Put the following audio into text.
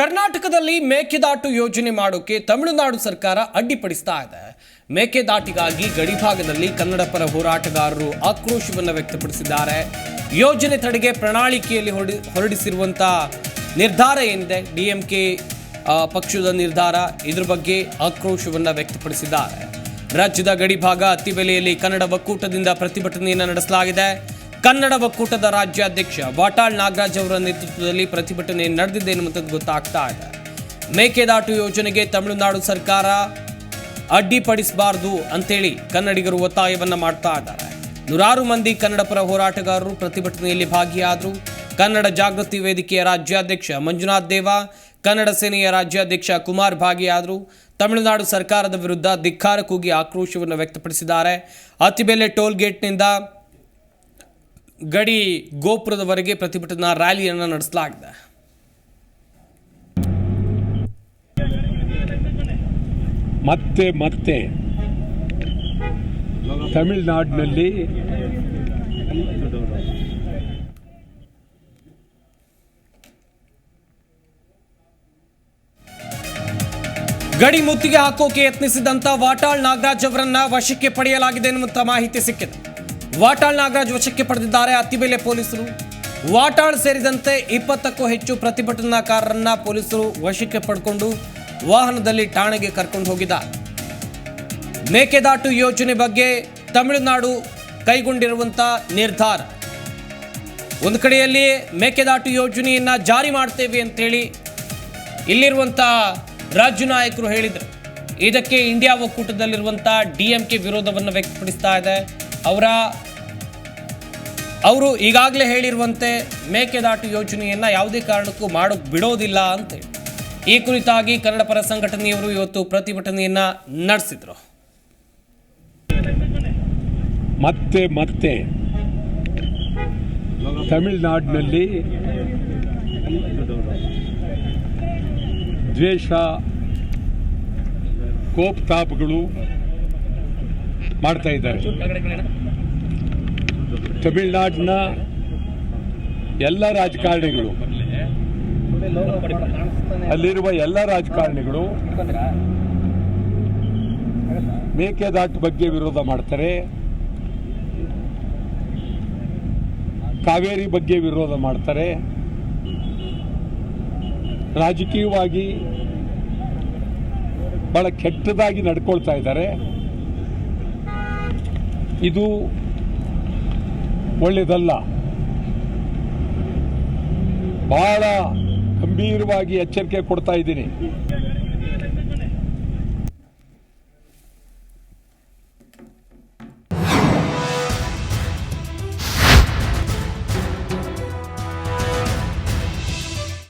ಕರ್ನಾಟಕದಲ್ಲಿ ಮೇಕೆದಾಟು ಯೋಜನೆ ಮಾಡೋಕೆ ತಮಿಳುನಾಡು ಸರ್ಕಾರ ಅಡ್ಡಿಪಡಿಸ್ತಾ ಇದೆ. ಮೇಕೆದಾಟಿಗಾಗಿ ಗಡಿಭಾಗದಲ್ಲಿ ಕನ್ನಡ ಪರ ಹೋರಾಟಗಾರರು ಆಕ್ರೋಶವನ್ನು ವ್ಯಕ್ತಪಡಿಸಿದ್ದಾರೆ. ಯೋಜನೆ ತಡೆಗೆ ಪ್ರಣಾಳಿಕೆಯಲ್ಲಿ ಹೊರಡಿ ಹೊರಡಿಸಿರುವಂಥ ನಿರ್ಧಾರ ಏನಿದೆ? ಡಿಎಂಕೆ ಪಕ್ಷದ ನಿರ್ಧಾರ ಇದ್ರ ಬಗ್ಗೆ ಆಕ್ರೋಶವನ್ನು ವ್ಯಕ್ತಪಡಿಸಿದ್ದಾರೆ. ರಾಜ್ಯದ ಗಡಿಭಾಗ ಅತ್ತಿಬೆಲೆಯಲ್ಲಿ ಕನ್ನಡ ಒಕ್ಕೂಟದಿಂದ ಪ್ರತಿಭಟನೆಯನ್ನು ನಡೆಸಲಾಗಿದೆ. ಕನ್ನಡ ಒಕ್ಕೂಟದ ರಾಜ್ಯಾಧ್ಯಕ್ಷ ವಾಟಾಳ್ ನಾಗರಾಜ್ ಅವರ ನೇತೃತ್ವದಲ್ಲಿ ಪ್ರತಿಭಟನೆ ನಡೆದಿದೆ ಎನ್ನುವಂಥದ್ದು ಗೊತ್ತಾಗ್ತಾ ಇದೆ ಮೇಕೆದಾಟು ಯೋಜನೆಗೆ ತಮಿಳುನಾಡು ಸರ್ಕಾರ ಅಡ್ಡಿಪಡಿಸಬಾರದು ಅಂತೇಳಿ ಕನ್ನಡಿಗರು ಒತ್ತಾಯವನ್ನು ಮಾಡ್ತಾ ಇದ್ದಾರೆ. ನೂರಾರು ಮಂದಿ ಕನ್ನಡ ಪರ ಹೋರಾಟಗಾರರು ಪ್ರತಿಭಟನೆಯಲ್ಲಿ ಭಾಗಿಯಾದರು. ಕನ್ನಡ ಜಾಗೃತಿ ವೇದಿಕೆಯ ರಾಜ್ಯಾಧ್ಯಕ್ಷ ಮಂಜುನಾಥ್ ದೇವ, ಕನ್ನಡ ಸೇನೆಯ ರಾಜ್ಯಾಧ್ಯಕ್ಷ ಕುಮಾರ್ ಭಾಗಿಯಾದರು. ತಮಿಳುನಾಡು ಸರ್ಕಾರದ ವಿರುದ್ಧ ಧಿಕ್ಕಾರ ಕೂಗಿ ಆಕ್ರೋಶವನ್ನು ವ್ಯಕ್ತಪಡಿಸಿದ್ದಾರೆ. ಅತಿಬೆಲೆ ಟೋಲ್ ಗೇಟ್ನಿಂದ ಗಡಿ ಗೋಪುರದವರೆಗೆ ಪ್ರತಿಭಟನಾ ರ್ಯಾಲಿಯನ್ನು ನಡೆಸಲಾಗಿದೆ. ಮತ್ತೆ ಮತ್ತೆ ತಮಿಳುನಾಡಿನಲ್ಲಿ ಗಡಿ ಮುತ್ತಿಗೆ ಹಾಕೋಕೆ ಯತ್ನಿಸಿದಂತ ವಾಟಾಳ್ ನಾಗರಾಜ್ ಅವರನ್ನ ವಶಕ್ಕೆ ಪಡೆಯಲಾಗಿದೆ ಎನ್ನುವಂತ ಮಾಹಿತಿ ಸಿಕ್ಕಿದೆ ವಾಟಾಳ್ ನಾಗರಾಜ್ ವಶಕ್ಕೆ ಪಡೆದಿದ್ದಾರೆ ಅತ್ತಿಬೆಲೆ ಪೊಲೀಸರು. ವಾಟಾಳ್ ಸೇರಿದಂತೆ ಇಪ್ಪತ್ತಕ್ಕೂ ಹೆಚ್ಚು ಪ್ರತಿಭಟನಾಕಾರರನ್ನ ಪೊಲೀಸರು ವಶಕ್ಕೆ ಪಡ್ಕೊಂಡು ವಾಹನದಲ್ಲಿ ಠಾಣೆಗೆ ಕರ್ಕೊಂಡು ಹೋಗಿದ್ದಾರೆ ಮೇಕೆದಾಟು ಯೋಜನೆ ಬಗ್ಗೆ ತಮಿಳುನಾಡು ಕೈಗೊಂಡಿರುವಂತ ನಿರ್ಧಾರ. ಒಂದು ಕಡೆಯಲ್ಲಿ ಮೇಕೆದಾಟು ಯೋಜನೆಯನ್ನ ಜಾರಿ ಮಾಡ್ತೇವೆ ಅಂತೇಳಿ ಇಲ್ಲಿರುವಂಥ ರಾಜ್ಯ ನಾಯಕರು ಹೇಳಿದರು. ಇದಕ್ಕೆ ಇಂಡಿಯಾ ಒಕ್ಕೂಟದಲ್ಲಿರುವಂಥ ಡಿ ಎಂ ಕೆ ವಿರೋಧವನ್ನು ವ್ಯಕ್ತಪಡಿಸ್ತಾ ಇದೆ. ಅವರ, ಅವರು ಈಗಾಗಲೇ ಹೇಳಿರುವಂತೆ ಮೇಕೆದಾಟು ಯೋಜನೆಯನ್ನು ಯಾವುದೇ ಕಾರಣಕ್ಕೂ ಮಾಡೋಕ್ಕೆ ಬಿಡೋದಿಲ್ಲ ಅಂತೇಳಿ ಈ ಕುರಿತಾಗಿ ಕನ್ನಡ ಪರ ಸಂಘಟನೆಯವರು ಇವತ್ತು ಪ್ರತಿಭಟನೆಯನ್ನು ನಡೆಸಿದ್ರು. ಮತ್ತೆ ಮತ್ತೆ ತಮಿಳುನಾಡಿನಲ್ಲಿ ದ್ವೇಷ, ಕೋಪ್ತಾಪಗಳು ಮಾಡ್ತಾ ಇದ್ದಾರೆ. ತಮಿಳುನಾಡಿನ ಎಲ್ಲ ರಾಜಕಾರಣಿಗಳು, ಅಲ್ಲಿರುವ ಎಲ್ಲ ರಾಜಕಾರಣಿಗಳು ಮೇಕೆದಾಟು ಬಗ್ಗೆ ವಿರೋಧ ಮಾಡ್ತಾರೆ. ಕಾವೇರಿ ಬಗ್ಗೆ ವಿರೋಧ ಮಾಡ್ತಾರೆ. ರಾಜಕೀಯವಾಗಿ ಬಹಳ ಕೆಟ್ಟದಾಗಿ ನಡ್ಕೊಳ್ತಾ ಇದ್ದಾರೆ. ಇದು ಒಳ್ಳೆಯದಲ್ಲ. ಬಹಳ ಗಂಭೀರವಾಗಿ ಎಚ್ಚರಿಕೆ ಕೊಡ್ತಾ ಇದ್ದೀನಿ.